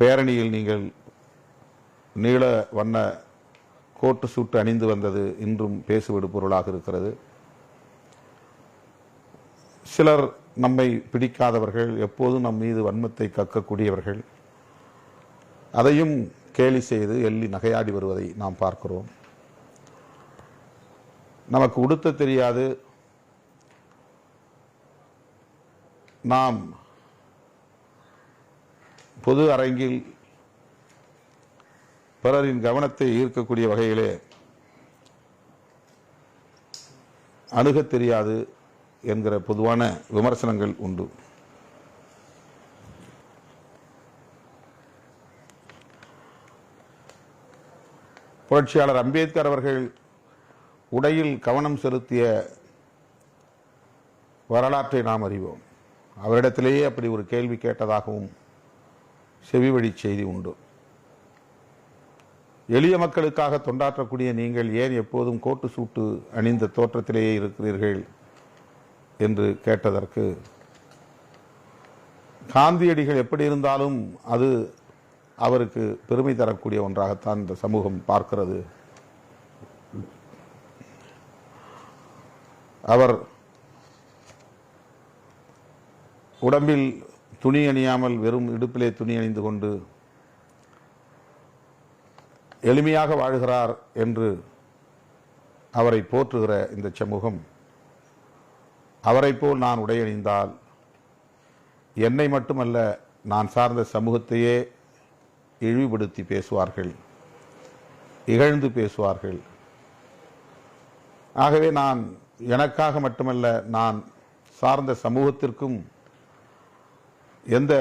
பேரணியில் நீங்கள் நீள வண்ண கோட்டு சூட்டு அணிந்து வந்தது இன்றும் பேசுவிடு பொருளாக இருக்கிறது. சிலர் நம்மை பிடிக்காதவர்கள் எப்போதும் நம் மீது வன்மத்தை கக்கக்கூடியவர்கள். அதையும் கேலி செய்து எள்ளி நகையாடி வருவதை நாம் பார்க்கிறோம். நமக்கு உடுத்த தெரியாது. நாம் பொது அரங்கில் பிறரின் கவனத்தை ஈர்க்கக்கூடிய வகையிலே அணுகத் தெரியாது என்கிற பொதுவான விமர்சனங்கள் உண்டு. புரட்சியாளர் அம்பேத்கர் அவர்கள் உடையில் கவனம் செலுத்திய வரலாற்றை நாம் அறிவோம். அவரிடத்திலேயே அப்படி ஒரு கேள்வி கேட்டதாகவும் செவி வழி செய்தி உண்டு. எளிய மக்களுக்காக தொண்டாற்றக்கூடிய நீங்கள் ஏன் எப்போதும் கோட்டு சூட்டு அணிந்த தோற்றத்திலேயே இருக்கிறீர்கள் என்று கேட்டதற்கு காந்தியடிகள் எப்படி இருந்தாலும் அது அவருக்கு பெருமை தரக்கூடிய ஒன்றாகத்தான் இந்த சமூகம் பார்க்கிறது. அவர் உடம்பில் துணி அணியாமல் வெறும் இடுப்பிலே துணி அணிந்து கொண்டு எளிமையாக வாழ்கிறார் என்று அவரை போற்றுகிற இந்த சமூகம் அவரைப் போல் நான் உடையணிந்தால் என்னை மட்டுமல்ல நான் சார்ந்த சமூகத்தையே இழிவுபடுத்தி பேசுவார்கள் இகழ்ந்து பேசுவார்கள். ஆகவே நான் எனக்காக மட்டுமல்ல நான் சார்ந்த சமூகத்திற்கும் எந்த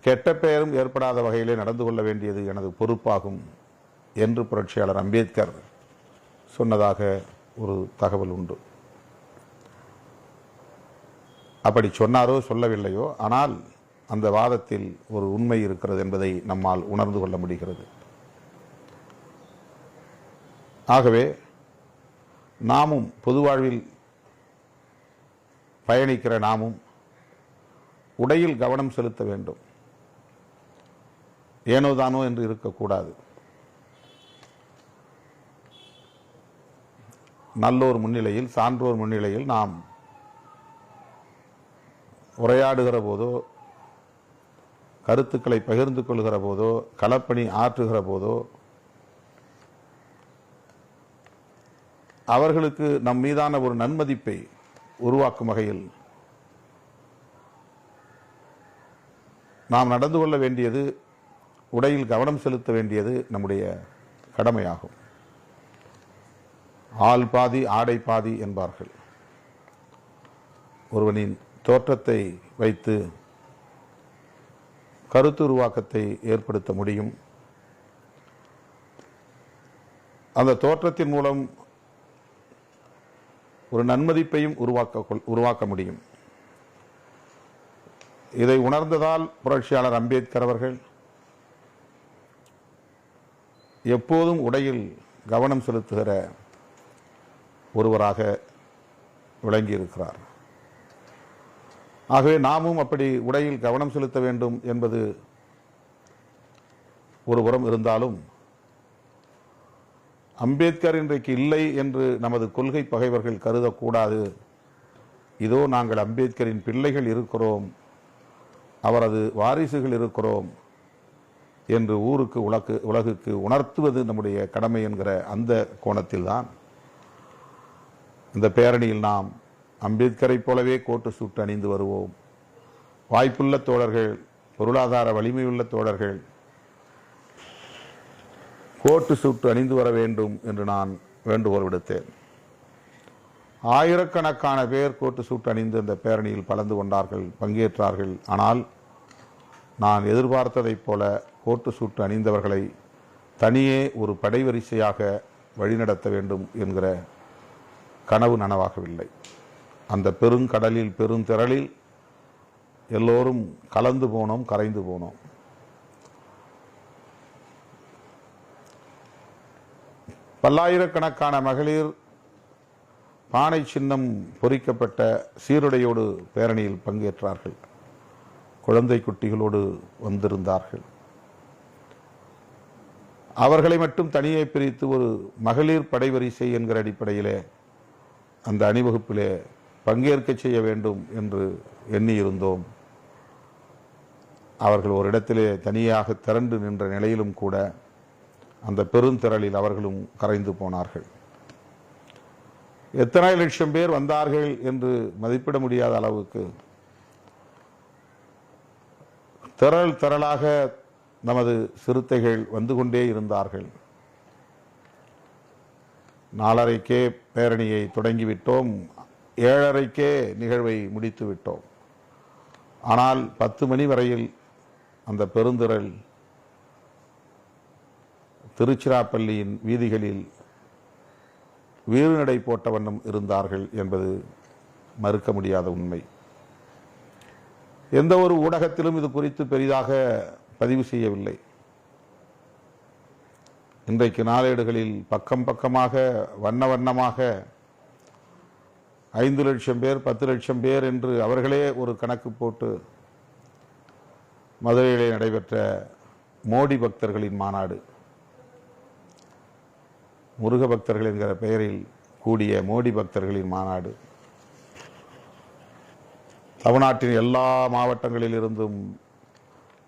கெட்ட பெயரும் ஏற்படாத வகையிலே நடந்து கொள்ள வேண்டியது எனது பொறுப்பாகும் என்று புரட்சியாளர் அம்பேத்கர் சொன்னதாக ஒரு தகவல் உண்டு. அப்படி சொன்னாரோ சொல்லவில்லையோ ஆனால் அந்த வாதத்தில் ஒரு உண்மை இருக்கிறது என்பதை நம்மால் உணர்ந்து கொள்ள முடிகிறது. ஆகவே நாமும் பொது வாழ்வில் பயணிக்கிற நாமும் உடையில் கவனம் செலுத்த வேண்டும். ஏனோதானோ என்று இருக்கக்கூடாது. நல்லோர் முன்னிலையில் சான்றோர் முன்னிலையில் நாம் உரையாடுகிற போதோ கருத்துக்களை பகிர்ந்து கொள்கிற போதோ களப்பணி ஆற்றுகிற போதோ அவர்களுக்கு நம் மீதான ஒரு நன்மதிப்பை உருவாக்கும் வகையில் நாம் நடந்து கொள்ள வேண்டியது உடையில் கவனம் செலுத்த வேண்டியது நம்முடைய கடமையாகும். ஆள் பாதி ஆடை பாதி என்பார்கள். ஒருவனின் தோற்றத்தை வைத்து கருத்து உருவாக்கத்தை ஏற்படுத்த முடியும். அந்த தோற்றத்தின் மூலம் ஒரு நன்மதிப்பையும் உருவாக்க கொள்- உருவாக்க முடியும். இதை உணர்ந்ததால் புரட்சியாளர் அம்பேத்கர் அவர்கள் எப்போதும் உடையில் கவனம் செலுத்துகிற ஒருவராக விளங்கியிருக்கிறார். ஆகவே நாமும் அப்படி உடையில் கவனம் செலுத்த வேண்டும் என்பது ஒருபுறம் இருந்தாலும் அம்பேத்கர் இன்றைக்கு இல்லை என்று நமது கொள்கை பகைவர்கள் கருதக்கூடாது. இதோ நாங்கள் அம்பேத்கரின் பிள்ளைகள் இருக்கிறோம். அவரது வாரிசுகள் இருக்கிறோம் என்று ஊருக்கு உலகு உலகுக்கு உணர்த்துவது நம்முடைய கடமை என்கிற அந்த கோணத்தில்தான். இந்த பேரணியில் நாம் அம்பேத்கரைப் போலவே கோட்டு சூட்டு அணிந்து வருவோம். வாய்ப்புள்ள தோழர்கள் பொருளாதார வலிமையுள்ள தோழர்கள் கோட்டு சூட்டு அணிந்து வர வேண்டும் என்று நான் வேண்டுகோள் விடுத்தேன். ஆயிரக்கணக்கான பேர் கோட்டு சூட்டு அணிந்து இந்த பேரணியில் கலந்து கொண்டார்கள் பங்கேற்றார்கள். ஆனால் நான் எதிர்பார்த்ததைப் போல கோட்டு சூட்டு அணிந்தவர்களை தனியே ஒரு படைவரிசையாக வழிநடத்த வேண்டும் என்கிற கனவு நனவாகவில்லை. அந்த பெருங்கடலில் பெருந்திரளில் எல்லோரும் கலந்து போனோம் கரைந்து போனோம். பல்லாயிரக்கணக்கான மகளிர் பானை சின்னம் பொறிக்கப்பட்ட சீருடையோடு பேரணியில் பங்கேற்றார்கள். குழந்தை குட்டிகளோடு வந்திருந்தார்கள். அவர்களை மட்டும் தனியே பிரித்து ஒரு மகளிர் படைவரிசை என்கிற அடிப்படையிலே அந்த அணிவகுப்பிலே பங்கேற்க செய்ய வேண்டும் என்று எண்ணியிருந்தோம். அவர்கள் ஒரு இடத்திலே தனியாக திரண்டு நின்ற நிலையிலும் கூட அந்த பெருந்திரளில் அவர்களும் கரைந்து போனார்கள். எத்தனை லட்சம் பேர் வந்தார்கள் என்று மதிப்பிட முடியாத அளவுக்கு திரள் திரளாக நமது சிறுத்தைகள் வந்து கொண்டே இருந்தார்கள். நாலரைக்கே பேரணியை தொடங்கிவிட்டோம். ஏழரைக்கே நிகழ்வை முடித்து விட்டோம் ஆனால் பத்து மணி வரையில் அந்த பெருந்திரள் திருச்சிராப்பள்ளியின் வீதிகளில் வீறுநடை போட்ட வண்ணம் இருந்தார்கள் என்பது மறுக்க முடியாத உண்மை. எந்த ஒரு ஊடகத்திலும் இது குறித்து பெரிதாக பதிவு செய்யவில்லை. இன்றைக்கு நாளேடுகளில் பக்கம் பக்கமாக வண்ண வண்ணமாக ஐந்து லட்சம் பேர் பத்து லட்சம் பேர் என்று அவர்களே ஒரு கணக்கு போட்டு மதுரையிலே நடைபெற்ற மோடி பக்தர்களின் மாநாடு. முருக பக்தர்கள் என்கிற பெயரில் கூடிய மோடி பக்தர்களின் மாநாடு. தமிழ்நாட்டின் எல்லா மாவட்டங்களில் இருந்தும்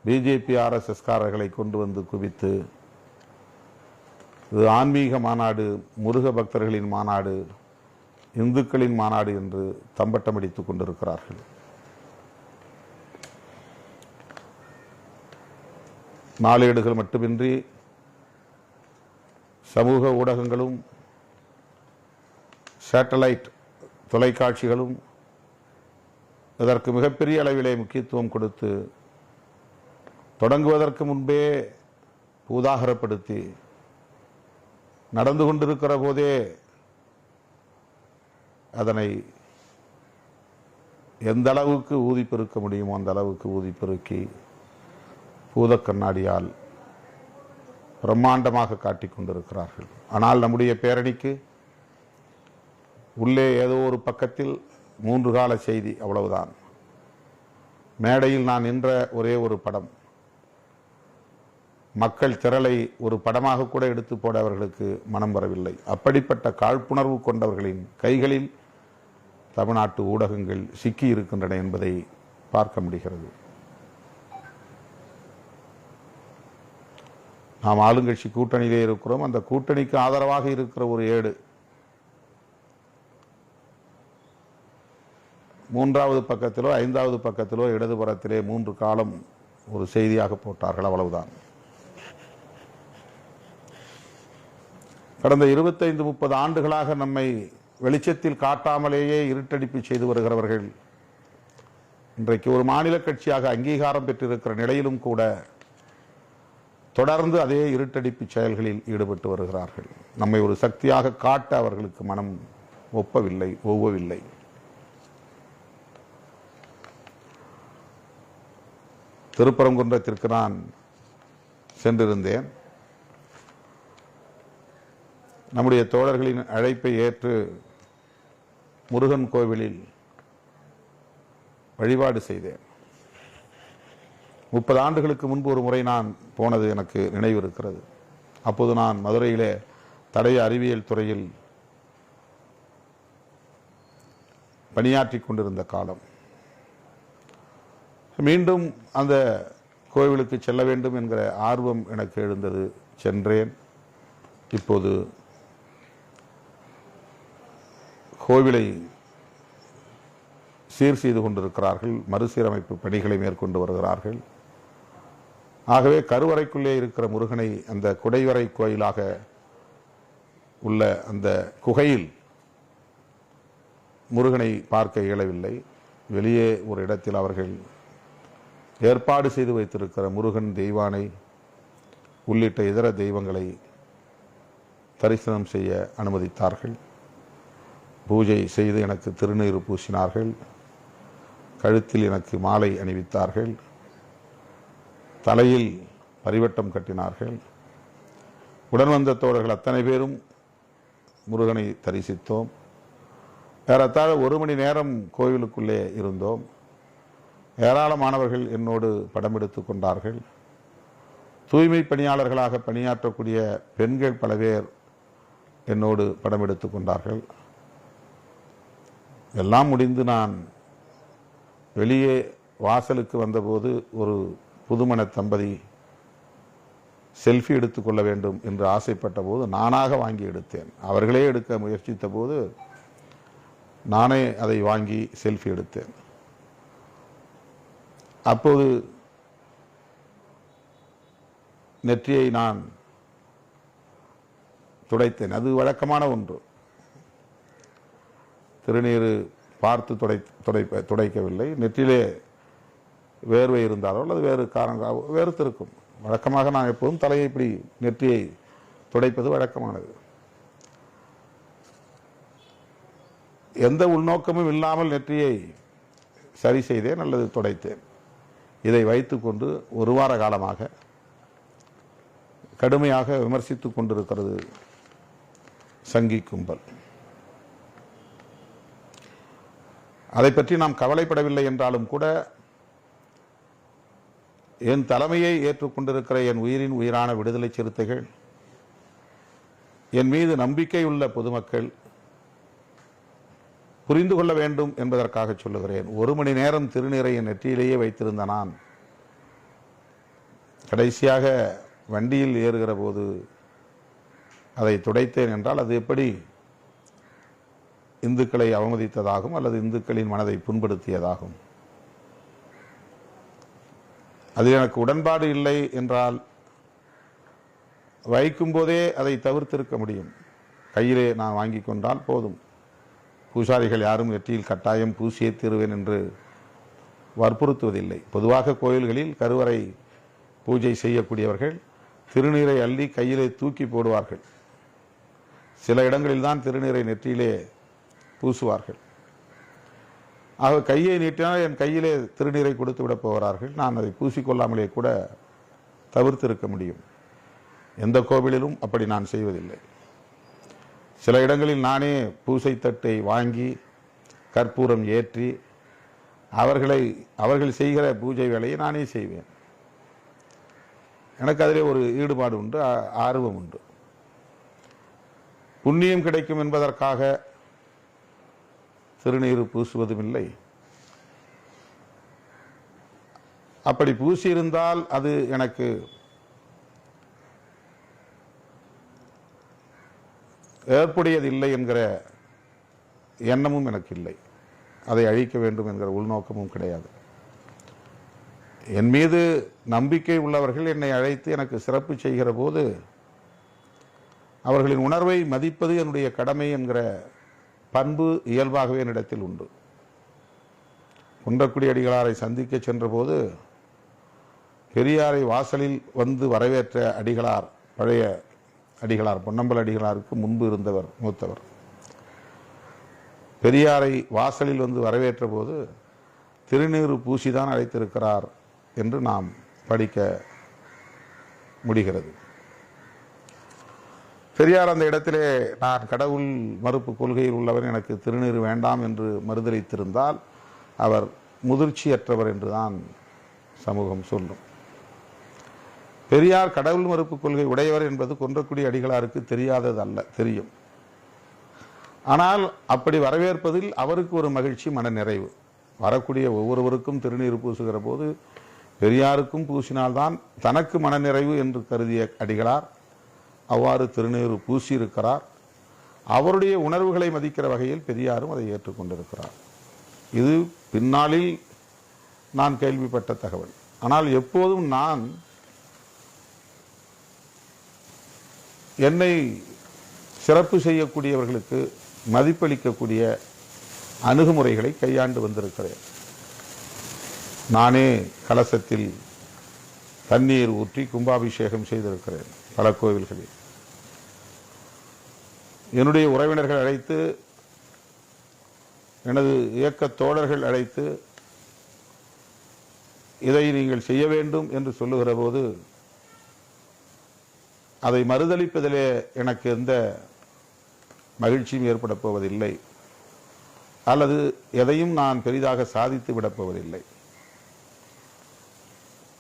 பிஜேபி ஆர்எஸ்எஸ்காரர்களை கொண்டு வந்து குவித்து இது ஆன்மீக மாநாடு முருக பக்தர்களின் மாநாடு இந்துக்களின் மாநாடு என்று தம்பட்டம் அடித்துக் கொண்டிருக்கிறார்கள். நாளேடுகள் மட்டுமின்றி சமூக ஊடகங்களும் சேட்டலைட் தொலைக்காட்சிகளும் இதற்கு மிகப்பெரிய அளவிலே முக்கியத்துவம் கொடுத்து தொடங்குவதற்கு முன்பே பூதாகரப்படுத்தி நடந்து கொண்டிருக்கிற போதே அதனை எந்த அளவுக்கு ஊதி பெருக்க முடியுமோ அந்த அளவுக்கு ஊதி பெருக்கி பூத கண்ணாடியால் பிரம்மாண்டமாக காட்டிக் கொண்டிருக்கிறார்கள். ஆனால் நம்முடைய பேரணிக்கு உள்ளே ஏதோ ஒரு பக்கத்தில் மூன்று கால செய்தி அவ்வளவுதான். மேடையில் நான் நின்ற ஒரே ஒரு படம். மக்கள் திரளை ஒரு படமாக கூட எடுத்து போட அவர்களுக்கு மனம் வரவில்லை. அப்படிப்பட்ட காழ்ப்புணர்வு கொண்டவர்களின் கைகளில் தமிழ்நாட்டு ஊடகங்கள் சிக்கி இருக்கின்றன என்பதை பார்க்க முடிகிறது. நாம் ஆளுங்கட்சி கூட்டணியிலே இருக்கிறோம். அந்த கூட்டணிக்கு ஆதரவாக இருக்கிற ஒரு ஏடு மூன்றாவது பக்கத்திலோ ஐந்தாவது பக்கத்திலோ இடதுபுறத்திலே மூன்று காலம் ஒரு செய்தியாக போட்டார்கள் அவ்வளவுதான். கடந்த இருபத்தைந்து முப்பது ஆண்டுகளாக நம்மை வெளிச்சத்தில் காட்டாமலேயே இருட்டடிப்பு செய்து வருகிறவர்கள் இன்றைக்கு ஒரு மாநில கட்சியாக அங்கீகாரம் பெற்றிருக்கிற நிலையிலும் கூட தொடர்ந்து அதே இருட்டடிப்பு செயல்களில் ஈடுபட்டு வருகிறார்கள். நம்மை ஒரு சக்தியாக காட்ட அவர்களுக்கு மனம் ஒப்பவில்லை ஒவ்வவில்லை. திருப்பரங்குன்றத்திற்கு நான் சென்றிருந்தேன். நம்முடைய தோழர்களின் அழைப்பை ஏற்று முருகன் கோவிலில் வழிபாடு செய்தேன். முப்பது ஆண்டுகளுக்கு முன்பு ஒரு முறை நான் போனது எனக்கு நினைவு இருக்கிறது. அப்போது நான் மதுரையிலே தடய அறிவியல் துறையில் பணியாற்றிக் கொண்டிருந்த காலம். மீண்டும் அந்த கோவிலுக்கு செல்ல வேண்டும் என்கிற ஆர்வம் எனக்கு எழுந்தது. சென்றேன். இப்போது கோவிலை சீர் செய்து கொண்டிருக்கிறார்கள். மறுசீரமைப்பு பணிகளை மேற்கொண்டு வருகிறார்கள். ஆகவே கருவறைக்குள்ளே இருக்கிற முருகனை அந்த குடைவரை கோயிலாக உள்ள அந்த குகையில் முருகனை பார்க்க இயலவில்லை. வெளியே ஒரு இடத்தில் அவர்கள் ஏற்பாடு செய்து வைத்திருக்கிற முருகன் தெய்வானை உள்ளிட்ட இதர தெய்வங்களை தரிசனம் செய்ய அனுமதித்தார்கள். பூஜை செய்து எனக்கு திருநீர் பூசினார்கள். கழுத்தில் எனக்கு மாலை அணிவித்தார்கள். தலையில் பரிவட்டம் கட்டினார்கள். உடன் வந்த தோழர்கள் அத்தனை பேரும் முருகனை தரிசித்தோம். ஏறத்தாழ ஒரு மணி நேரம் கோவிலுக்குள்ளே இருந்தோம். ஏராளமானவர்கள் என்னோடு படம் எடுத்துக் கொண்டார்கள். தூய்மை பணியாளர்களாக பணியாற்றக்கூடிய பெண்கள் பல பேர் என்னோடு படம் எடுத்துக் கொண்டார்கள். எல்லாம் முடிந்து நான் வெளியே வாசலுக்கு வந்தபோது ஒரு புதுமண தம்பதி செல்ஃபி எடுத்துக்கொள்ள வேண்டும் என்று ஆசைப்பட்ட போது நானாக வாங்கி எடுத்தேன். அவர்களே எடுக்க முயற்சித்த போது நானே அதை வாங்கி செல்ஃபி எடுத்தேன். அப்போது நெற்றியை நான் துடைத்தேன். அது வழக்கமான ஒன்று. திருநீர் பார்த்து துடை துடைப்ப துடைக்கவில்லை. நெற்றிலே வேர்வை இருந்தாலோ அல்லது வேறு காரணம் வேறுத்திருக்கும் வழக்கமாக நான் எப்போதும் தலையை இப்படி நெற்றியை துடைப்பது வழக்கமானது. எந்த உள்நோக்கமும் இல்லாமல் நெற்றியை சரி செய்தேன் அல்லது துடைத்தேன். இதை வைத்துக்கொண்டு ஒரு வார காலமாக கடுமையாக விமர்சித்துக் கொண்டிருக்கிறது சங்கி கும்பல். அதை பற்றி நாம் கவலைப்படவில்லை என்றாலும் கூட என் தலைமையை ஏற்றுக்கொண்டிருக்கிற என் உயிரின் உயிரான விடுதலை சிறுத்தைகள் என் மீது நம்பிக்கை உள்ள பொதுமக்கள் புரிந்து கொள்ள வேண்டும் என்பதற்காக சொல்லுகிறேன். ஒரு மணி நேரம் திருநீரை என் நெற்றியிலேயே வைத்திருந்த நான் கடைசியாக வண்டியில் ஏறுகிற போது அதை துடைத்தேன் என்றால் அது எப்படி இந்துக்களை அவமதித்ததாகும் அல்லது இந்துக்களின் மனதை புண்படுத்தியதாகும்? அது எனக்கு உடன்பாடு இல்லை என்றால் வைக்கும் போதே அதை தவிர்த்திருக்க முடியும். கையிலே நான் வாங்கி கொண்டால் போதும். பூசாரிகள் யாரும் நெற்றியில் கட்டாயம் பூசியே தீருவேன் என்று வற்புறுத்துவதில்லை. பொதுவாக கோயில்களில் கருவறை பூஜை செய்யக்கூடியவர்கள் திருநீரை அள்ளி கையிலே தூக்கி போடுவார்கள். சில இடங்களில் தான் திருநீரை நெற்றியிலே பூசுவார்கள். ஆக கையை நீட்டினால் என் கையிலே திருநீரை கொடுத்து விட போகிறார்கள். நான் அதை பூசிக்கொள்ளாமலே கூட தவிர்த்திருக்க முடியும். எந்த கோவிலிலும் அப்படி நான் செய்வதில்லை. சில இடங்களில் நானே பூசை தட்டை வாங்கி கற்பூரம் ஏற்றி அவர்களை அவர்கள் செய்கிற பூஜை வேலையை நானே செய்வேன். எனக்கு அதிலே ஒரு ஈடுபாடு உண்டு ஆர்வம் உண்டு. புண்ணியம் கிடைக்கும் என்பதற்காக திருநீர் பூசுவதும் இல்லை அப்படி பூசியிருந்தால் அது எனக்கு ஏற்புடையது இல்லை என்கிற எண்ணமும் எனக்கு இல்லை அதை அழிக்க வேண்டும் என்கிற உள்நோக்கமும் கிடையாது. என் மீது நம்பிக்கை உள்ளவர்கள் என்னை அழைத்து எனக்கு சிறப்பு செய்கிற போது அவர்களின் உணர்வை மதிப்பது என்னுடைய கடமை என்கிற பண்பு இயல்பாகவே என்னிடத்தில் உண்டு. குன்றக்குடி அடிகளாரை சந்திக்க சென்றபோது பெரியாரை வாசலில் வந்து வரவேற்ற அடிகளார் பழைய அடிகளார் பொன்னம்பல அடிகளாருக்கு முன்பு இருந்தவர் மூத்தவர். பெரியாரை வாசலில் வந்து வரவேற்ற போது திருநீறு பூசிதான் அழைத்திருக்கிறார் என்று நாம் படிக்க முடிகிறது. பெரியார் அந்த இடத்திலே நான் கடவுள் மறுப்பு கொள்கையில் உள்ளவர் எனக்கு திருநீறு வேண்டாம் என்று மறுதளித்திருந்தால் அவர் முதிர்ச்சியற்றவர் என்றுதான் சமூகம் சொல்லும். பெரியார் கடவுள் மறுப்பு கொள்கை உடையவர் என்பது குன்றக்குடி அடிகளாருக்கு தெரியாதது அல்ல தெரியும். ஆனால் அப்படி வரவேற்பதில் அவருக்கு ஒரு மகிழ்ச்சி மன நிறைவு. வரக்கூடிய ஒவ்வொருவருக்கும் திருநீர் பூசுகிற போது பெரியாருக்கும் பூசினால்தான் தனக்கு மனநிறைவு என்று கருதிய அடிகளார் அவ்வாறு திருநீர் பூசியிருக்கிறார். அவருடைய உணர்வுகளை மதிக்கிற வகையில் பெரியாரும் அதை ஏற்றுக்கொண்டிருக்கிறார் இது பின்னாளில் நான் கேள்விப்பட்ட தகவல். ஆனால் எப்போதும் நான் என்னை சிறப்பு செய்யக்கூடியவர்களுக்கு மதிப்பளிக்கக்கூடிய அணுகுமுறைகளை கையாண்டு வந்திருக்கிறேன். நானே கலசத்தில் தண்ணீர் ஊற்றி கும்பாபிஷேகம் செய்திருக்கிறேன் பல கோவில்களில். என்னுடைய உறவினர்கள் அழைத்து எனது இயக்க தோழர்கள் அழைத்து இதை நீங்கள் செய்ய வேண்டும் என்று சொல்லுகிற போது அதை மறுதளிப்பதிலே எனக்கு எந்த மகிழ்ச்சியும் ஏற்பட போவதில்லை. அல்லது எதையும் நான் பெரிதாக சாதித்து விடப் போவதில்லை.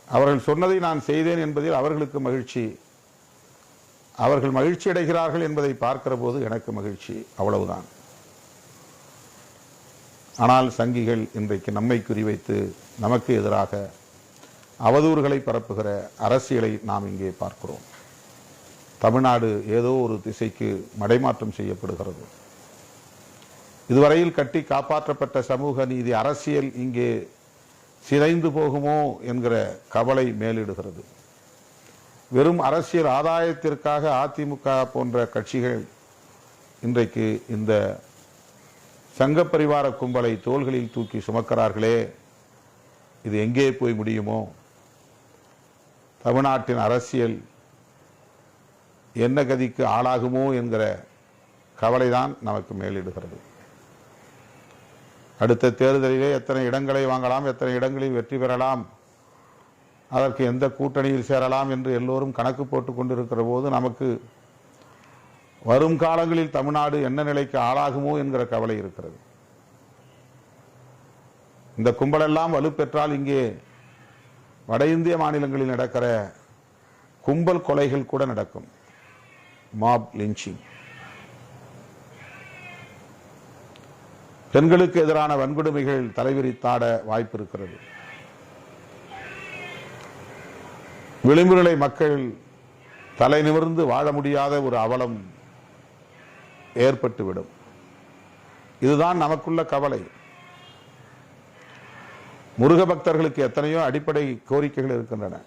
அவர்கள் சொன்னதை நான் செய்தேன் என்பதில் அவர்களுக்கு மகிழ்ச்சி. அவர்கள் மகிழ்ச்சி அடைகிறார்கள் என்பதை பார்க்கிற போது எனக்கு மகிழ்ச்சி அவ்வளவுதான். ஆனால் சங்கிகள் இன்றைக்கு நம்மை குறிவைத்து நமக்கு எதிராக அவதூறுகளை பரப்புகிற அரசியலை நாம் இங்கே பார்க்கிறோம். தமிழ்நாடு ஏதோ ஒரு திசைக்கு மடைமாற்றம் செய்யப்படுகிறது. இதுவரையில் கட்டி காப்பாற்றப்பட்ட சமூக நீதி அரசியல் இங்கே சிதைந்து போகுமோ என்கிற கவலை மேலிடுகிறது. வெறும் அரசியல் ஆதாயத்திற்காக அதிமுக போன்ற கட்சிகள் இன்றைக்கு இந்த சங்க பரிவார கும்பலை தோள்களில் தூக்கி சுமக்கிறார்களே இது எங்கே போய் முடியுமோ? தமிழ்நாட்டின் அரசியல் என்ன கதிக்கு ஆளாகுமோ என்கிற கவலைதான் நமக்கு மேலிடுகிறது. அடுத்த தேர்தலிலே எத்தனை இடங்களை வாங்கலாம் எத்தனை இடங்களில் வெற்றி பெறலாம் அதற்கு எந்த கூட்டணியில் சேரலாம் என்று எல்லோரும் கணக்கு போட்டு கொண்டிருக்கிற போது நமக்கு வரும் காலங்களில் தமிழ்நாடு என்ன நிலைக்கு ஆளாகுமோ என்கிற கவலை இருக்கிறது. இந்த கும்பலெல்லாம் வலுப்பெற்றால் இங்கே வட இந்திய மாநிலங்களில் நடக்கிற கும்பல் கொலைகள் கூட நடக்கும். மாப் லிஞ்சிங் பெண்களுக்கு எதிரான வன்கொடுமைகள் தலைவிரித்தாட வாய்ப்பு இருக்கிறது விளிம்புநிலை மக்கள் தலை நிமிர்ந்து வாழ முடியாத ஒரு அவலம் ஏற்பட்டுவிடும். இதுதான் நமக்குள்ள கவலை. முருக பக்தர்களுக்கு எத்தனையோ அடிப்படை கோரிக்கைகள் இருக்கின்றன.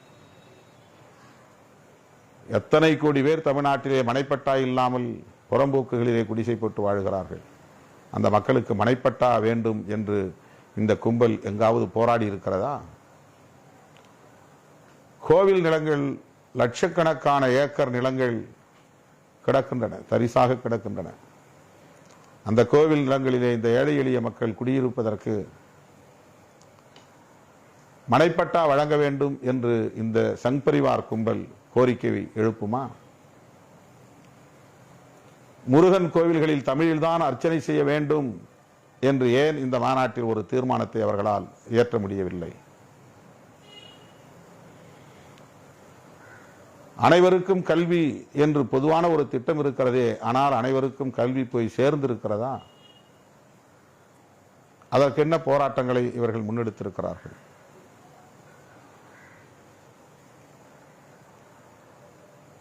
எத்தனை கோடி பேர் தமிழ்நாட்டிலே மனைப்பட்டா இல்லாமல் புறம்போக்குகளிலே குடிசை போட்டு வாழ்கிறார்கள்? அந்த மக்களுக்கு மனைப்பட்டா வேண்டும் என்று இந்த கும்பல் எங்காவது போராடி இருக்கிறதா? கோவில் நிலங்கள் லட்சக்கணக்கான ஏக்கர் நிலங்கள் கிடக்கின்றன தரிசாக கிடக்கின்றன. அந்த கோவில் நிலங்களிலே இந்த ஏழை எளிய மக்கள் குடியிருப்பதற்கு மனைப்பட்டா வழங்க வேண்டும் என்று இந்த சங்பரிவார் கும்பல் கோரிக்கை எழுப்புமா? முருகன் கோவில்களில் தமிழில்தான் அர்ச்சனை செய்ய வேண்டும் என்று ஏன் இந்த மாநாட்டில் ஒரு தீர்மானத்தை அவர்களால் இயற்ற முடியவில்லை? அனைவருக்கும் கல்வி என்று பொதுவான ஒரு திட்டம் இருக்கிறதே ஆனால் அனைவருக்கும் கல்வி போய் சேர்ந்திருக்கிறதா? அதற்கு என்ன போராட்டங்களை இவர்கள் முன்னெடுத்திருக்கிறார்கள்?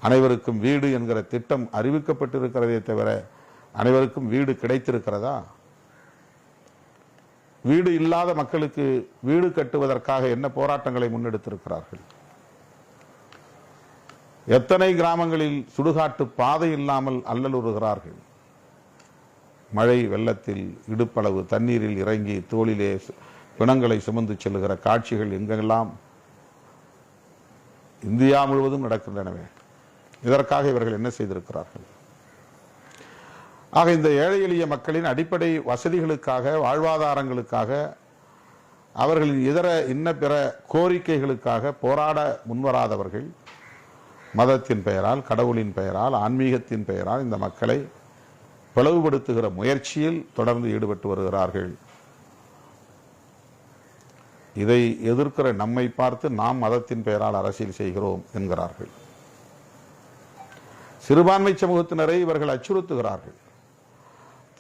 அனைவருக்கும் வீடு என்கிற திட்டம் அறிவிக்கப்பட்டிருக்கிறதே தவிர அனைவருக்கும் வீடு கிடைத்திருக்கிறதா? வீடு இல்லாத மக்களுக்கு வீடு கட்டுவதற்காக என்ன போராட்டங்களை முன்னெடுத்திருக்கிறார்கள்? எத்தனை கிராமங்களில் சுடுகாட்டு பாதை இல்லாமல் அல்லலுறுகிறார்கள் மழை வெள்ளத்தில் இடுப்பளவு தண்ணீரில் இறங்கி தோளிலே பிணங்களை சுமந்து செல்லுகிற காட்சிகள் எங்கெல்லாம்? இந்தியா முழுவதும் நடக்கின்றனவே. இதற்காக இவர்கள் என்ன செய்திருக்கிறார்கள்? ஆக இந்த ஏழை எளிய மக்களின் அடிப்படை வசதிகளுக்காக வாழ்வாதாரங்களுக்காக அவர்களின் இதர இன்ன பிற கோரிக்கைகளுக்காக போராட முன்வராதவர்கள் மதத்தின் பெயரால் கடவுளின் பெயரால் ஆன்மீகத்தின் பெயரால் இந்த மக்களை பிளவுபடுத்துகிற முயற்சியில் தொடர்ந்து ஈடுபட்டு வருகிறார்கள். இதை எதிர்க்கிற நம்மை பார்த்து நாம் மதத்தின் பெயரால் அரசியல் செய்கிறோம் என்கிறார்கள். சிறுபான்மை சமூகத்தினரை இவர்கள் அச்சுறுத்துகிறார்கள்.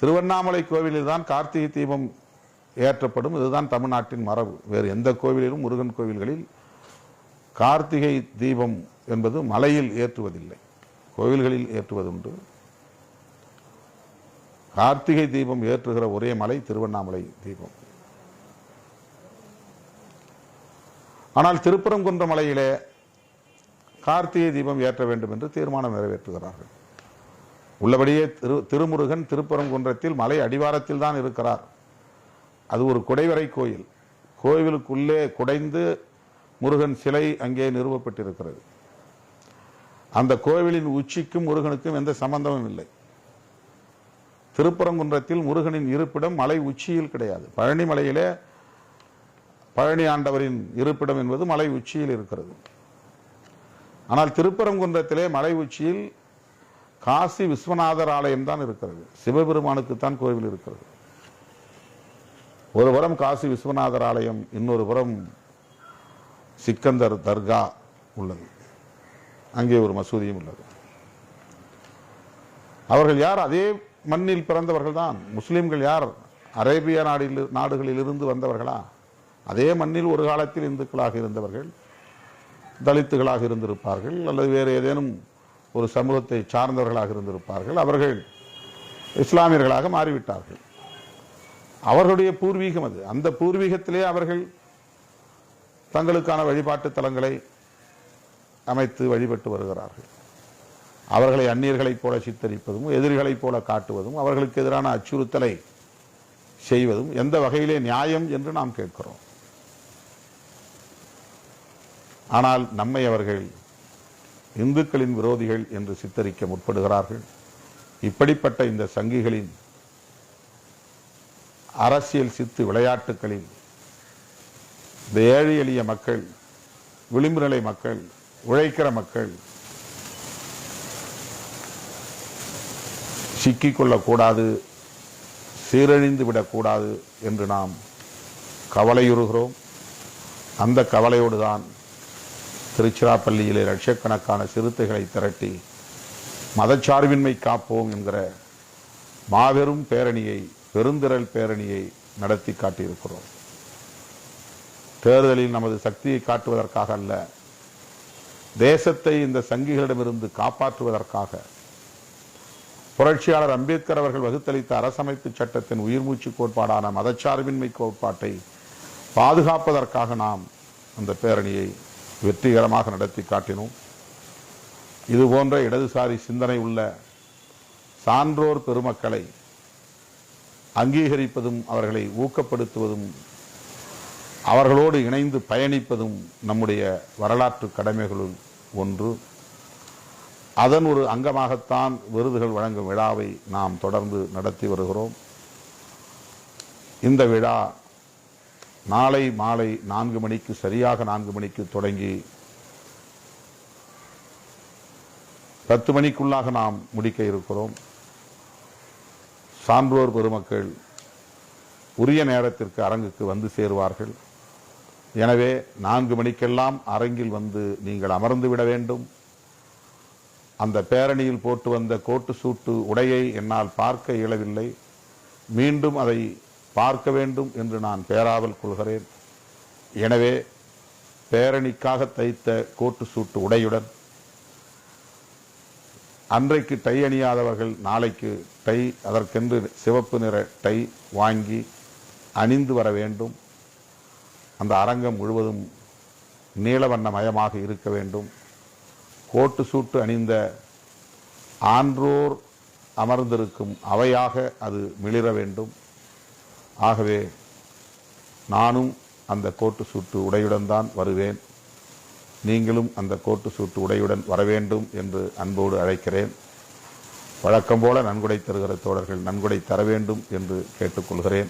திருவண்ணாமலை கோவிலில் தான் கார்த்திகை தீபம் ஏற்றப்படும். இதுதான் தமிழ்நாட்டின் மரபு. வேறு எந்த கோவிலிலும் முருகன் கோவில்களில் கார்த்திகை தீபம் என்பது மலையில் ஏற்றுவதில்லை. கோவில்களில் ஏற்றுவதுண்டு கார்த்திகை தீபம் ஏற்றுகிற ஒரே மலை திருவண்ணாமலை தீபம். ஆனால் திருப்பரங்குன்ற மலையிலே கார்த்திகை தீபம் ஏற்ற வேண்டும் என்று தீர்மானம் நிறைவேற்றுகிறார்கள். உள்ளபடியே திரு திருமுருகன் திருப்பரங்குன்றத்தில் மலை அடிவாரத்தில் தான் இருக்கிறார். அது ஒரு குடைவரை கோயில். கோவிலுக்குள்ளே குடைந்து முருகன் சிலை அங்கே நிறுவப்பட்டிருக்கிறது. அந்த கோவிலின் உச்சிக்கும் முருகனுக்கும் எந்த சம்பந்தமும் இல்லை. திருப்பரங்குன்றத்தில் முருகனின் இருப்பிடம் மலை உச்சியில் கிடையாது. பழனி மலையிலே பழனி ஆண்டவரின் இருப்பிடம் என்பது மலை உச்சியில் இருக்கிறது. ஆனால் திருப்பரங்குன்றத்திலே மலை உச்சியில் காசி விஸ்வநாதர் ஆலயம் தான் இருக்கிறது. சிவபெருமானுக்குத்தான் கோவில் இருக்கிறது. ஒரு புறம் காசி விஸ்வநாதர் ஆலயம் இன்னொரு புறம் சிக்கந்தர் தர்கா உள்ளது. அங்கே ஒரு மசூதியும் உள்ளது. அவர்கள் யார்? அதே மண்ணில் பிறந்தவர்கள் தான். முஸ்லீம்கள் யார்? அரேபிய நாடில் நாடுகளில் இருந்து வந்தவர்களா? அதே மண்ணில் ஒரு காலத்தில் இந்துக்களாக இருந்தவர்கள். தலித்துகளாக இருந்திருப்பார்கள் அல்லது வேறு ஏதேனும் ஒரு சமூகத்தை சார்ந்தவர்களாக இருந்திருப்பார்கள் அவர்கள் இஸ்லாமியர்களாக மாறிவிட்டார்கள். அவர்களுடைய பூர்வீகம் அது. அந்த பூர்வீகத்திலே அவர்கள் தங்களுக்கான வழிபாட்டு தலங்களை அமைத்து வழிபட்டு வருகிறார்கள். அவர்களை அந்நியர்களைப் போல சித்தரிப்பதும் எதிரிகளைப் போல காட்டுவதும் அவர்களுக்கு எதிரான அச்சுறுத்தலை செய்வதும் எந்த வகையிலே நியாயம் என்று நாம் கேட்கிறோம். ஆனால் நம்மை அவர்கள் இந்துக்களின் விரோதிகள் என்று சித்தரிக்க முற்படுகிறார்கள். இப்படிப்பட்ட இந்த சங்கிகளின் அரசியல் சித்து விளையாட்டுகளில் இந்த ஏழை எளிய மக்கள் விளிம்பு நிலை மக்கள் உழைக்கிற மக்கள் சிக்கிக்கொள்ளக்கூடாது சீரழிந்து விடக்கூடாது என்று நாம் கவலையுறுகிறோம். அந்த கவலையோடு தான் திருச்சிராப்பள்ளியிலே லட்சக்கணக்கான சிறுத்தைகளை திரட்டி மதச்சார்பின்மை காப்போம் என்கிற மாபெரும் பேரணியை பெருந்திரள் பேரணியை நடத்தி காட்டியிருக்கிறோம். தேர்தலில் நமது சக்தியை காட்டுவதற்காக அல்ல தேசத்தை இந்த சங்கிகளிடமிருந்து காப்பாற்றுவதற்காக புரட்சியாளர் அம்பேத்கர் அவர்கள் வகுத்தளித்த அரசமைப்பு சட்டத்தின் உயிர்மூச்சு கோட்பாடான மதச்சார்பின்மை கோட்பாட்டை பாதுகாப்பதற்காக நாம் அந்த பேரணியை வெற்றிகரமாக நடத்தி காட்டினோம். இது போன்ற இடதுசாரி சிந்தனை உள்ள சான்றோர் பெருமக்களை அங்கீகரிப்பதும் அவர்களை ஊக்கப்படுத்துவதும் அவர்களோடு இணைந்து பயணிப்பதும் நம்முடைய வரலாற்று கடமைகளுள் ஒன்று. அதன் ஒரு அங்கமாகத்தான் விருதுகள் வழங்கும் விழாவை நாம் தொடர்ந்து நடத்தி வருகிறோம். இந்த விழா நாளை மாலை நான்கு மணிக்கு சரியாக நான்கு மணிக்கு தொடங்கி பத்து மணிக்குள்ளாக நாம் முடிக்க இருக்கிறோம். சான்றோர் பெருமக்கள் உரிய நேரத்திற்கு அரங்குக்கு வந்து சேருவார்கள். எனவே நான்கு மணிக்கெல்லாம் அரங்கில் வந்து நீங்கள் அமர்ந்து விட வேண்டும். அந்த பேரணியில் போட்டு வந்த கோட்டு சூட்டு உடையை என்னால் பார்க்க இயலவில்லை. மீண்டும் அதை பார்க்க வேண்டும் என்று நான் பேராவல் கொள்கிறேன். எனவே பேரணிக்காக தைத்த கோட்டு சூட்டு உடையுடன் அன்றைக்கு டை அணியாதவர்கள் நாளைக்கு டை அதற்கென்று சிவப்பு நிற டை வாங்கி அணிந்து வர வேண்டும். அந்த அரங்கம் முழுவதும் நீலவண்ணமயமாக இருக்க வேண்டும். கோட்டு சூட்டு அணிந்த ஆன்றோர் அமர்ந்திருக்கும் அவையாக அது மிளிர வேண்டும். ஆகவே நானும் அந்த கோட்டு சூட்டு உடையுடன் தான் வருவேன். நீங்களும் அந்த கோட்டு சூட்டு உடையுடன் வர வேண்டும் என்று அன்போடு அழைக்கிறேன். வழக்கம் போல நன்கொடை தருகிற தோழர்கள் நன்கொடை தர வேண்டும் என்று கேட்டுக்கொள்கிறேன்.